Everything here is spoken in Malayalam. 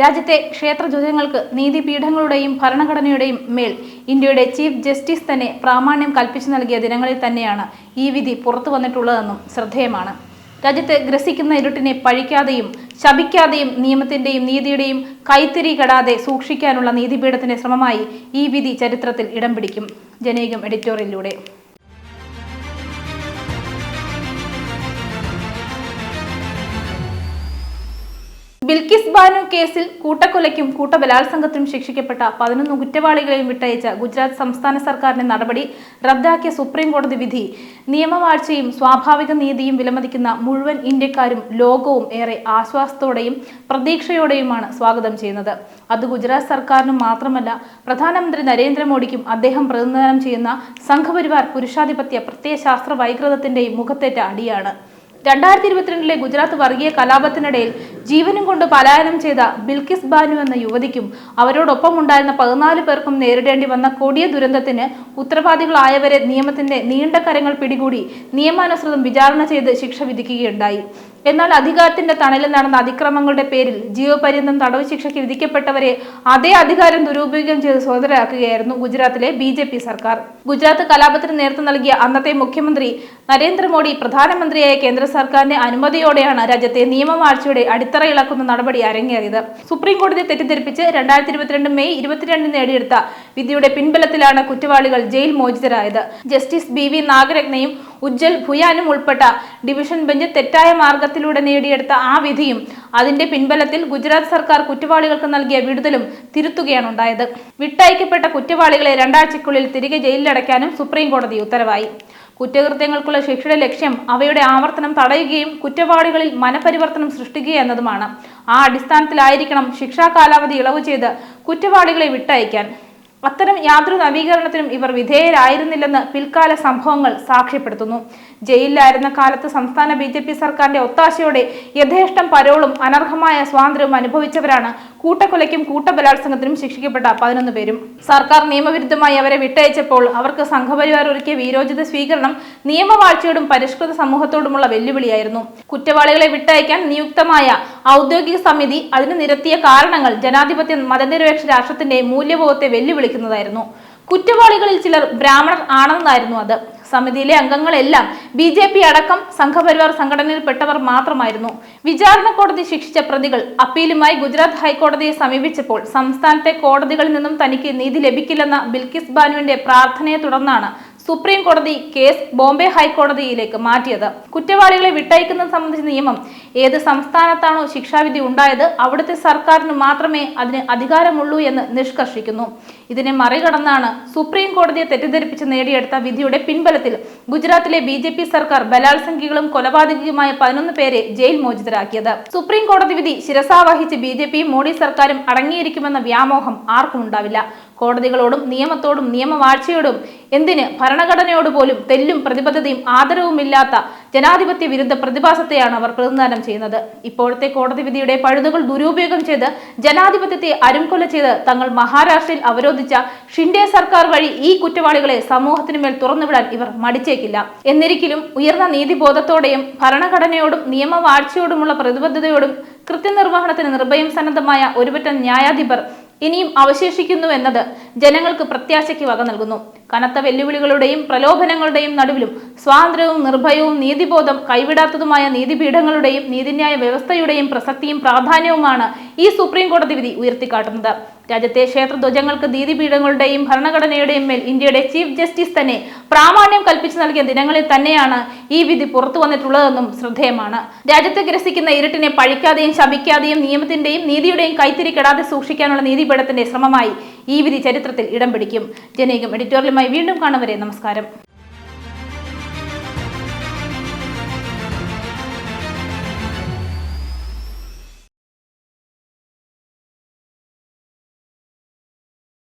രാജ്യത്തെ ക്ഷേത്ര ക്ഷേത്രധ്വജങ്ങൾക്ക് നീതിപീഠങ്ങളുടെയും ഭരണഘടനയുടെയും മേൽ ഇന്ത്യയുടെ ചീഫ് ജസ്റ്റിസ് തന്നെ പ്രാമാണ്യം കൽപ്പിച്ചു നൽകിയ ദിനങ്ങളിൽ തന്നെയാണ് ഈ വിധി പുറത്തു വന്നിട്ടുള്ളതെന്നും ശ്രദ്ധേയമാണ്. രാജ്യത്തെ ഗ്രസിക്കുന്ന ഇരുട്ടിനെ പഴിക്കാതെയും ശപിക്കാതെയും നിയമത്തിന്റെയും നീതിയുടെയും കൈത്തിരി കെടാതെ സൂക്ഷിക്കാനുള്ള നീതിപീഠത്തിന്റെ ശ്രമമായി ഈ വിധി ചരിത്രത്തിൽ ഇടം പിടിക്കും. ജനേകം എഡിറ്റോറിയലിലൂടെ. ബിൽക്കിസ് ബാനു കേസിൽ കൂട്ടക്കൊലയ്ക്കും കൂട്ടബലാത്സംഗത്തിനും ശിക്ഷിക്കപ്പെട്ട പതിനൊന്ന് കുറ്റവാളികളെയും വിട്ടയച്ച ഗുജറാത്ത് സംസ്ഥാന സർക്കാരിന്റെ നടപടി റദ്ദാക്കിയ സുപ്രീം കോടതി വിധി. നിയമവാഴ്ചയും സ്വാഭാവിക നീതിയും വിലമതിക്കുന്ന മുഴുവൻ ഇന്ത്യക്കാരും ലോകവും ഏറെ ആശ്വാസത്തോടെയും പ്രതീക്ഷയോടെയുമാണ് സ്വാഗതം ചെയ്യുന്നത്. അത് ഗുജറാത്ത് സർക്കാരിനും മാത്രമല്ല പ്രധാനമന്ത്രി നരേന്ദ്രമോദിക്കും അദ്ദേഹം പ്രതിനിധാനം ചെയ്യുന്ന സംഘപരിവാർ പുരുഷാധിപത്യ പ്രത്യയശാസ്ത്ര വൈകൃതത്തിന്റെയും മുഖത്തേറ്റ അടിയാണ്. രണ്ടായിരത്തി ഇരുപത്തിരണ്ടിലെ ഗുജറാത്ത് വർഗീയ കലാപത്തിനിടയിൽ ജീവനും കൊണ്ട് പലായനം ചെയ്ത ബിൽക്കിസ് ബാനു എന്ന യുവതിക്കും അവരോടൊപ്പം ഉണ്ടായിരുന്ന പതിനാല് പേർക്കും നേരിടേണ്ടി വന്ന കൊടിയ ദുരന്തത്തിന് ഉത്തരവാദികളായവരെ നിയമത്തിന്റെ നീണ്ട കരങ്ങൾ പിടികൂടി നിയമാനുസൃതം വിചാരണ ചെയ്ത് ശിക്ഷ വിധിക്കുകയുണ്ടായി. എന്നാൽ അധികാരത്തിന്റെ തണലിൽ നടന്ന അതിക്രമങ്ങളുടെ പേരിൽ ജീവപര്യന്തം തടവ് ശിക്ഷയ്ക്ക് വിധിക്കപ്പെട്ടവരെ അതേ അധികാരം ദുരുപയോഗം ചെയ്ത് സ്വതന്ത്രരാക്കുകയായിരുന്നു ഗുജറാത്തിലെ ബി ജെ പി സർക്കാർ. ഗുജറാത്ത് കലാപത്തിന് നേതൃത്വം നൽകിയ അന്നത്തെ മുഖ്യമന്ത്രി നരേന്ദ്രമോദി പ്രധാനമന്ത്രിയായ കേന്ദ്ര സർക്കാരിന്റെ അനുമതിയോടെയാണ് രാജ്യത്തെ നിയമവാഴ്ചയുടെ അടിത്തറ ഇളക്കുന്ന നടപടി അരങ്ങേറിയത്. സുപ്രീം കോടതിയെ തെറ്റിദ്ധരിപ്പിച്ച് രണ്ടായിരത്തി ഇരുപത്തിരണ്ട് മെയ് ഇരുപത്തിരണ്ടിന് നേടിയെടുത്ത വിധിയുടെ പിൻബലത്തിലാണ് കുറ്റവാളികൾ ജയിൽ മോചിതരായത്. ജസ്റ്റിസ് ബി വി നാഗരത്നയും ഉജ്ജൽ ഭുയാനും ഉൾപ്പെട്ട ഡിവിഷൻ ബെഞ്ച് തെറ്റായ മാർഗത്തിലൂടെ നേടിയെടുത്ത ആ വിധിയും അതിന്റെ പിൻബലത്തിൽ ഗുജറാത്ത് സർക്കാർ കുറ്റവാളികൾക്ക് നൽകിയ വിടുതലും തിരുത്തുകയാണ് ഉണ്ടായത്. വിട്ടയക്കപ്പെട്ട കുറ്റവാളികളെ രണ്ടാഴ്ചയ്ക്കുള്ളിൽ തിരികെ ജയിലിലടയ്ക്കാനും സുപ്രീം കോടതി ഉത്തരവായി. കുറ്റകൃത്യങ്ങൾക്കുള്ള ശിക്ഷയുടെ ലക്ഷ്യം അവയുടെ ആവർത്തനം തടയുകയും കുറ്റവാളികളിൽ മനപരിവർത്തനം സൃഷ്ടിക്കുക എന്നതുമാണ്. ആ അടിസ്ഥാനത്തിലായിരിക്കണം ശിക്ഷാ കാലാവധി ഇളവ് ചെയ്ത് കുറ്റവാളികളെ വിട്ടയക്കാൻ. അത്തരം യാതൊരു നവീകരണത്തിനും ഇവർ വിധേയരായിരുന്നില്ലെന്ന് പിൽക്കാല സംഭവങ്ങൾ സാക്ഷ്യപ്പെടുത്തുന്നു. ജയിലിലായിരുന്ന കാലത്ത് സംസ്ഥാന ബി സർക്കാരിന്റെ ഒത്താശയോടെ യഥേഷ്ടം പരോളും അനർഹമായ സ്വാതന്ത്ര്യവും അനുഭവിച്ചവരാണ് കൂട്ടക്കൊലയ്ക്കും കൂട്ടബലാത്സംഗത്തിനും ശിക്ഷിക്കപ്പെട്ട പതിനൊന്ന് പേരും സർക്കാർ നിയമവിരുദ്ധമായി അവരെ വിട്ടയച്ചപ്പോൾ അവർക്ക് സംഘപരിവാർ ഒരുക്കിയ വീരോചിത സ്വീകരണം നിയമവാഴ്ചയോടും പരിഷ്കൃത സമൂഹത്തോടുമുള്ള വെല്ലുവിളിയായിരുന്നു. കുറ്റവാളികളെ വിട്ടയക്കാൻ നിയുക്തമായ ഔദ്യോഗിക സമിതി അതിന് നിരത്തിയ കാരണങ്ങൾ ജനാധിപത്യ മതനിരപേക്ഷ രാഷ്ട്രത്തിന്റെ മൂല്യബോധത്തെ വെല്ലുവിളിക്കുന്നതായിരുന്നു. കുറ്റവാളികളിൽ ചിലർ ബ്രാഹ്മണർ ആണെന്നായിരുന്നു അത്. സമിതിയിലെ അംഗങ്ങളെല്ലാം ബി ജെ പി അടക്കം സംഘപരിവാർ സംഘടനയിൽപ്പെട്ടവർ മാത്രമായിരുന്നു. വിചാരണ കോടതി ശിക്ഷിച്ച പ്രതികൾ അപ്പീലുമായി ഗുജറാത്ത് ഹൈക്കോടതിയെ സമീപിച്ചപ്പോൾ സംസ്ഥാനത്തെ കോടതികളിൽ നിന്നും തനിക്ക് നീതി ലഭിക്കില്ലെന്ന ബിൽക്കിസ് ബാനുവിന്റെ പ്രാർത്ഥനയെ തുടർന്നാണ് സുപ്രീം കോടതി കേസ് ബോംബെ ഹൈക്കോടതിയിലേക്ക് മാറ്റിയത്. കുറ്റവാളികളെ വിട്ടയക്കുന്നത് സംബന്ധിച്ച നിയമം ഏത് സംസ്ഥാനത്താണോ ശിക്ഷാവിധി ഉണ്ടായത് അവിടുത്തെ സർക്കാരിന് മാത്രമേ അതിന് അധികാരമുള്ളൂ എന്ന് നിഷ്കർഷിക്കുന്നു. ഇതിനെ മറികടന്നാണ് സുപ്രീം കോടതിയെ തെറ്റിദ്ധരിപ്പിച്ച് നേടിയെടുത്ത വിധിയുടെ പിൻബലത്തിൽ ഗുജറാത്തിലെ ബി സർക്കാർ ബലാത്സംഗികളും കൊലപാതകിയുമായ പതിനൊന്ന് പേരെ ജയിൽ മോചിതരാക്കിയത്. സുപ്രീം കോടതി വിധി ശിരസാവഹിച്ച് ബി ജെ പിയും മോഡി സർക്കാരും അടങ്ങിയിരിക്കുമെന്ന വ്യാമോഹം ആർക്കും ഉണ്ടാവില്ല. കോടതികളോടും നിയമത്തോടും നിയമവാഴ്ചയോടും എന്തിന് ഭരണഘടനയോട് പോലും തെല്ലും പ്രതിബദ്ധതയും ആദരവുമില്ലാത്ത ജനാധിപത്യ വിരുദ്ധ പ്രതിഭാസത്തെയാണ് അവർ പ്രതിനിധാനം ചെയ്യുന്നത്. ഇപ്പോഴത്തെ കോടതി വിധിയുടെ പഴുതുകൾ ദുരുപയോഗം ചെയ്ത് ജനാധിപത്യത്തെ അരുംകൊല ചെയ്ത് തങ്ങൾ മഹാരാഷ്ട്രയിൽ അവരോധിച്ച ഷിൻഡെ സർക്കാർ വഴി ഈ കുറ്റവാളികളെ സമൂഹത്തിനുമേൽ തുറന്നുവിടാൻ ഇവർ മടിച്ചേക്കില്ല. എന്നിരിക്കലും ഉയർന്ന നീതിബോധത്തോടെയും ഭരണഘടനയോടും നിയമവാഴ്ചയോടുമുള്ള പ്രതിബദ്ധതയോടും കൃത്യനിർവഹണത്തിന് നിർഭയം സന്നദ്ധമായ ഒരുപറ്റം ന്യായാധിപർ ഇനിയും അവശേഷിക്കുന്നുവെന്നത് ജനങ്ങൾക്ക് പ്രത്യാശയ്ക്ക് വക നൽകുന്നു. കനത്ത വെല്ലുവിളികളുടെയും പ്രലോഭനങ്ങളുടെയും നടുവിലും സ്വാതന്ത്ര്യവും നിർഭയവും നീതിബോധം കൈവിടാത്തതുമായ നീതിപീഠങ്ങളുടെയും നീതിന്യായ വ്യവസ്ഥയുടെയും പ്രസക്തിയും പ്രാധാന്യവുമാണ് ഈ സുപ്രീം കോടതി വിധി ഉയർത്തിക്കാട്ടുന്നത്. രാജ്യത്തെ ക്ഷേത്രധ്വജങ്ങൾക്ക് നീതിപീഠങ്ങളുടെയും ഭരണഘടനയുടെയും മേൽ ഇന്ത്യയുടെ ചീഫ് ജസ്റ്റിസ് തന്നെ പ്രാമാണ്യം കൽപ്പിച്ചു നൽകിയ ദിനങ്ങളിൽ തന്നെയാണ് ഈ വിധി പുറത്തു വന്നിട്ടുള്ളതെന്നും ശ്രദ്ധേയമാണ്. രാജ്യത്തെ ഗ്രസിക്കുന്ന ഇരുട്ടിനെ പഴിക്കാതെയും ശപിക്കാതെയും നിയമത്തിന്റെയും നീതിയുടെയും കൈത്തിരി കെടാതെ സൂക്ഷിക്കാനുള്ള നീതിപീഠത്തിന്റെ ശ്രമമായി ഈ വിധി ചരിത്രത്തിൽ ഇടം പിടിക്കും. ജനേകം എഡിറ്റോറിയലുമായി വീണ്ടും കാണുവരെ നമസ്കാരം.